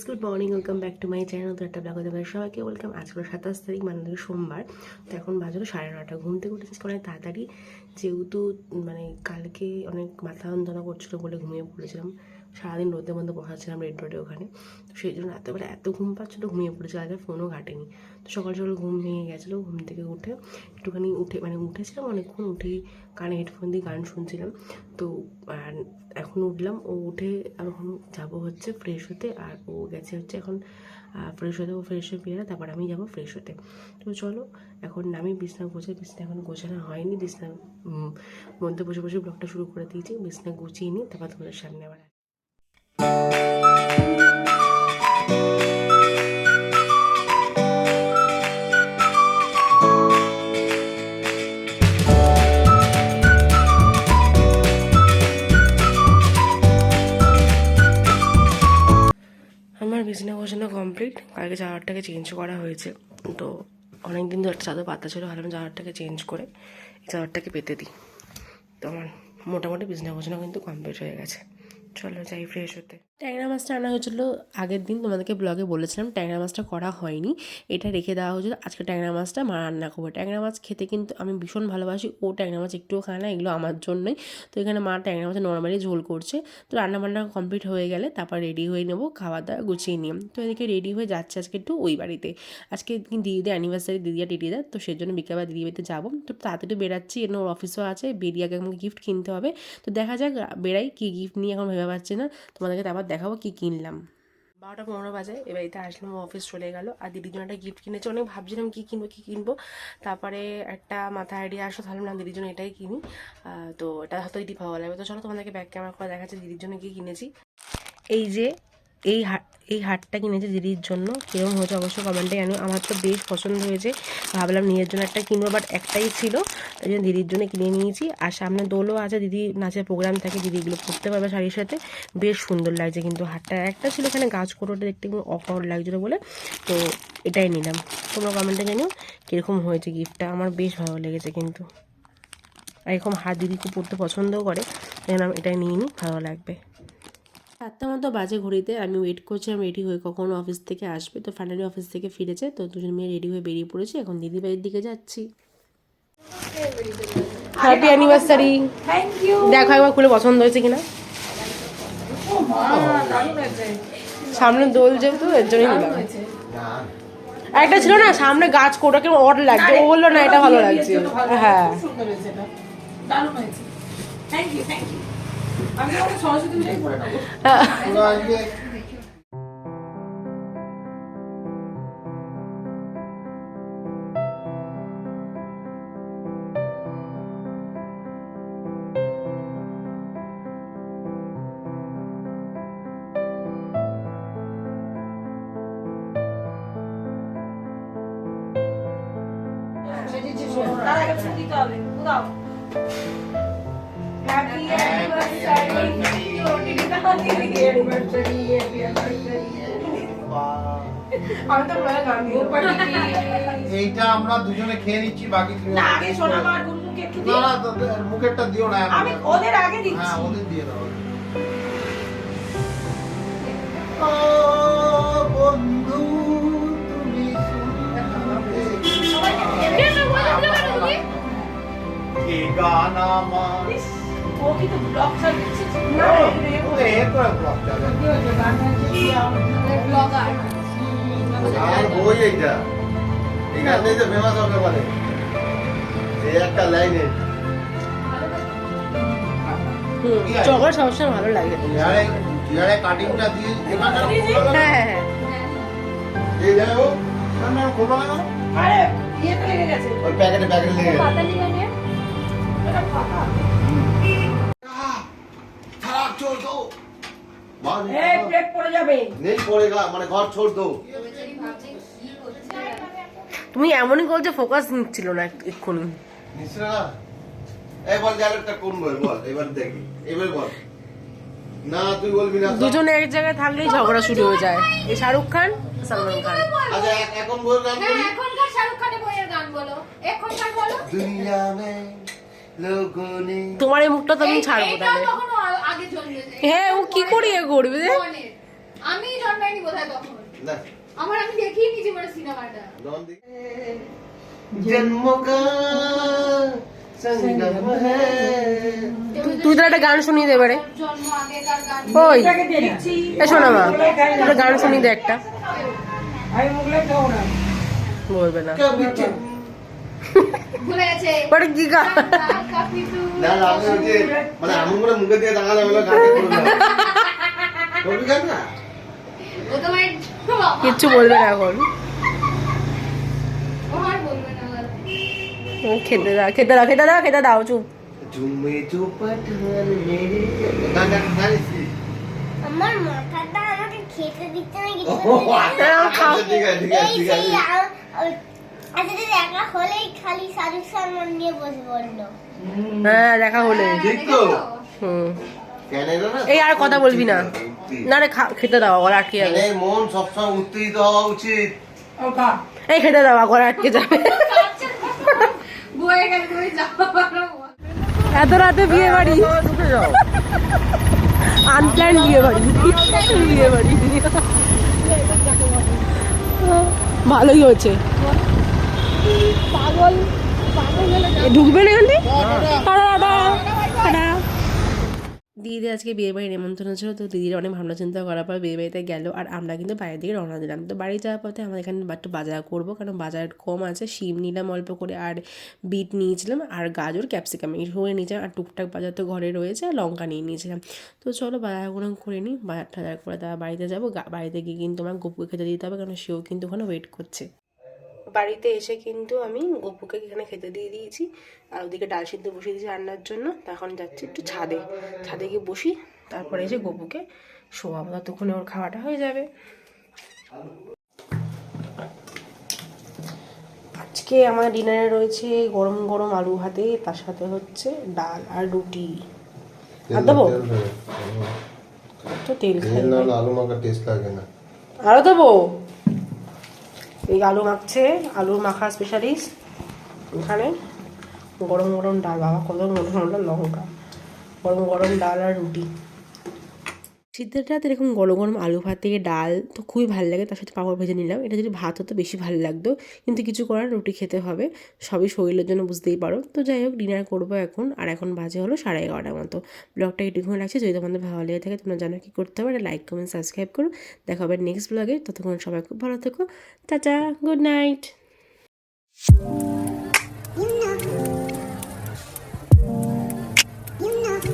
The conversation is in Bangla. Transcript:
Friends good morning welcome back to my channel তো একটা ব্লগে দেবেন সবাইকে ওয়েলকাম আজকে সাতাশ তারিখ মানে সোমবার। তো এখন বাজারও সাড়ে নটা ঘুম থেকে উঠেছি অনেক তাড়াতাড়ি যেহেতু মানে কালকে অনেক মাথা যন্ত্রণা করছিল বলে ঘুমিয়ে পড়েছিলাম। সারাদিন রোদের মধ্যে বসাচ্ছিলাম রেড রোডে ওখানে। তো সেই জন্য এতবেলা এত ঘুম পাচ্ছিলো, ঘুমিয়ে পড়েছিল। আগে ফোনও ঘাটেনি। তো সকাল সকাল ঘুম ভেঙে গেছিল, ঘুম থেকে উঠে একটুখানি উঠে মানে উঠেছিলাম অনেকক্ষণ, উঠেই কানে হেডফোন দিয়ে গান শুনছিলাম। তো আর এখন উঠলাম, ও উঠে আর এখন যাব হচ্ছে ফ্রেশ হতে, আর ও গেছে হচ্ছে এখন ফ্রেশ হতে, ও ফ্রেশ হয়ে বেরোয় তারপর আমি যাব ফ্রেশ হতে। তো চলো এখন আমি বিছনা গোছাই বিছনা এখন গোছানো হয়নি, বিছনা মধ্যে বসে বসে ব্লগটা শুরু করে দিয়েছি, বিছনা গুছিয়ে নিই তারপর তোমাদের সামনে আবার। আমার বিছনা গোছানো কমপ্লিট কালকে চাদরটাকে চেঞ্জ করা হয়েছে, তো অনেক দিন ধরে একটা চাদর পাতা ছিল, ভাবলাম চাদরটাকে চেঞ্জ করে এই চাদরটাকে পেতে দিই। তো আমার মোটামুটি বিছনা গোছানো কিন্তু কমপ্লিট হয়ে গেছে। চলো যাই ফ্রেশ হতে। ট্যাংরা মাছটা আনা হয়েছিল আগের দিন, তোমাদেরকে ব্লগে বলেছিলাম, ট্যাংরা মাছটা করা হয়নি। এটা রেখে দেওয়া হয়েছিল, আজকে ট্যাংরা মাছটা মা রান্না করব। ট্যাংরা মাছ খেতে কিন্তু আমি ভীষণ ভালোবাসি, ও ট্যাংরা মাছ একটুও খায় না, এগুলো আমার জন্যই। তো এখানে মা ট্যাংরা মাছের নর্মালি ঝোল করছে। তো রান্না বান্না কমপ্লিট হয়ে গেলে তারপর রেডি হয়ে নেব খাওয়া দাওয়া গুছিয়ে নিয়ে। তো এদিকে রেডি হয়ে যাচ্ছে আজকে একটু ওই বাড়িতে। আজকে দিদিদের অ্যানিভার্সারি দিদিয়া টিটিদার তো সেই জন্য বিকেলবেলা দিদি বাড়িতে যাব। তো তাড়াতাড়ি বেরাচ্ছি এর ওর অফিসও আছে, বেরিয়ে আগে আমাকে গিফট কিনতে হবে। তো দেখা যাক, বেড়াই কী গিফট নিয়ে এখন ভেবে পাচ্ছি না। তোমাদেরকে আবার দেখাবো কী কিনলাম। বারোটা পনেরো বাজে, এবার বাড়িতে আসলাম অফিস চলে গেল। আর দিদির জন্য একটা গিফট কিনেছে, অনেক ভাবছিলাম কী কিনবো কী কিনবো। তারপরে একটা মাথা আইডিয়া আসো তাহলে না, দিদির জন্য এটাই কিনি। তো এটা হয়তো দিদি ভালো লাগবে তো চলো তোমাদেরকে ব্যাক ক্যামেরা করে দেখাচ্ছে, দিদির জন্য কী কিনেছি। এই যে এই হাট, এই হাটটা কিনেছে দিদির জন্য। কেরম হয়েছে অবশ্যই কমেন্টে জানিও। আমার তো বেশ পছন্দ হয়েছে। ভাবলাম নিজের জন্য একটা কিনবো বাট একটাই ছিল। তাই জন্য দিদির জন্য কিনে নিয়েছি। আর সামনে দোলও আছে, দিদি নাচের প্রোগ্রাম থাকে, দিদি এগুলো পারবে শাড়ির সাথে। বেশ সুন্দর লাগছে কিন্তু হাটটা। একটা ছিল এখানে গাছ কোটোটা দেখতে অকওয়ার্ড লাগছিল বলে। তো এটাই নিলাম। তোমরা কমেন্টে জানিও কীরকম হয়েছে গিফটটা আমার বেশ ভালো লেগেছে কিন্তু। এরকম হাত দিদি খুব পরতে পছন্দও করে। তাই আমি এটাই নিয়ে নিই ভালো লাগবে। সাতটা মতো বাজে ঘড়িতে আমি ওয়েট করছিলাম রেডি হয়ে কখন অফিস থেকে আসবে। তো ফাইনালি অফিস থেকে ফিরেছে তো দুজন মেয়ে রেডি হয়ে বেরিয়ে পড়েছি। এখন দিদি বাড়ির দিকে যাচ্ছি। হ্যাপি অ্যানিভার্সারি দেখো একবার খুলে পছন্দ হয়েছে কিনা। সামনে দোল যেহেতু এর জন্যই নিলাম। একটা ছিল না সামনে গাছ কোটা কেমন অড লাগছে। ও বলল না এটা ভালো লাগছে। হ্যাঁ। থ্যাংক ইউ থ্যাংক ইউ তার আগে দিতে হবে। এইটা আমরা দুজনে খেয়ে নিচ্ছি বাকি না আগে শোনা আমার গুনগুনকে একটু না না মুখেরটা দিও না আমি ওদের আগে হ্যাঁ ওদের দিয়ে দাও। ও বন্ধু তুমি শুনতে গান আমার? ও কিন্তু ব্লগ না। আর বই এইটা। এই গান এই যে ফেমাস হবে বলে এই একটা লাইনে। চকলেট সবসময় ভালো লাগে। ইয়ারে কাটিংটা দিয়ে হ্যাঁ হ্যাঁ হ্যাঁ। এই দেখো না না খোলা না আরে ইয়েতে লেগে গেছে। ওই প্যাকেটে প্যাকেটে লেগে গেছে। এটা ফাঁকা ঘর তুমি এমনই কল যে ফোকাস নিচ্ছিল না এক্ষুনি। না? দুজনে এক জায়গায় থাকলেই ঝগড়া শুরু হয়ে যায়। এই শাহরুখ খান সালমান খান। তোমার এই মুখটা তো আমি ছাড়বো তাহলে। হ্যাঁ ও কি করে এ করবে? আমি জন্মাইনি বোধহয় তখন। আমার আমি দেখি নি সিনেমাটা। তুই তো একটা গান শুনিয়ে দেবে ওই। ওই শোনা মা গান শুনিয়ে দে একটা। বলবে না। ভুলে গেছে। ওটা কি গা না না আমি ওই যে মানে আমি করে মুখে দিয়ে দাঁড়ালে বলে গান করলাম কবি গান না কিচ্ছু বলবে না এখন। খেতে দাও খেতে দাও খেতে দাও খেতে দাও চুপ। ঝুমে চুপাট আমার মাথাটা আমাকে খেতে দিতে না কিছু ঠিক আছে ঠিক আছে ঠিক আছে। আচ্ছা যদি একা হলেই খালি শাহরুখ সালমান নিয়ে বসে পড়ল হ্যাঁ দেখা হলে হুম। এই আর কথা বলবি না। না রে খা- খেতে দাও আবার আটকে যাবে। মন সবসময় উত্তেজিত হওয়া উচিত। এই খেতে দাও আবার আটকে যাবে। এত রাতে বিয়ে বাড়ি? আনপ্ল্যান বিয়ে বাড়ি। বিয়ে বাড়ি। ভালোই হচ্ছে ঢুকবে না এখান দিদি আজকে বিয়ে বাড়ি নেমন্তন্ন ছিল তো দিদির অনেক ভাবনা চিন্তা করার পর বিয়ে বাড়িতে গেল আর আমরা কিন্তু বাইরের দিকে রওনা দিলাম। তো বাড়ি যাওয়ার পথে আমরা এখানে একটু বাজার করব কারণ বাজার কম আছে শিম নিলাম অল্প করে আর বিট নিয়েছিলাম আর গাজর ক্যাপসিকাম হয়ে নিয়েছিলাম আর টুকটাক বাজার তো ঘরে রয়েছে আর লঙ্কা নিয়ে নিয়েছিলাম। তো চলো বাজার বাজারগুলো করে নিই বাজার টাজার করে তারপর বাড়িতে যাব বাড়িতে গিয়ে কিন্তু আমার গপুকে খেতে দিতে হবে কারণ সেও কিন্তু ওখানে ওয়েট করছে। বাড়িতে এসে কিন্তু আমি গপুকে এখানে খেতে দিয়ে দিয়েছি। আর ওদিকে ডাল সিদ্ধ বসিয়ে দিয়েছি রান্নার জন্য। তো এখন যাচ্ছি একটু ছাদে। ছাদে গিয়ে বসি তারপরে এসে গপুকে শোয়াবো ততক্ষণে ওর খাওয়াটা হয়ে যাবে। আজকে আমার ডিনারে রয়েছে গরম গরম আলু ভাতে তার সাথে হচ্ছে ডাল আর রুটি। আর দেবো? তো তেল খাই না আলু মাখা টেস্ট লাগে না। আরও দেবো? এই আলু মাখছে, আলু মাখা স্পেশালিস্ট এখানে। গরম গরম ডাল, বাবা কত মোটা মোটা লঙ্কা। গরম গরম ডাল আর রুটি। শীতের রাতে এরকম গরম গরম আলু ভাত ডাল তো খুবই ভালো লাগে, তার সাথে পাঁপড় ভেজে নিলাম। এটা যদি ভাত হতো বেশি ভালো লাগতো, কিন্তু কিছু করার রুটি খেতে হবে, সবই শরীরের জন্য বুঝতেই পারো। তো যাই হোক ডিনার করব এখন, আর এখন বাজে হলো সাড়ে এগারোটার মতো। ব্লগটা এটুকুন লাগছে যদি তোমাদের ভালো লেগে থাকে তোমরা জানো কী করতে হবে লাইক কমেন্ট সাবস্ক্রাইব করো। দেখা হবে নেক্সট ব্লগে ততক্ষণ সবাই খুব ভালো থেকো। Tata good night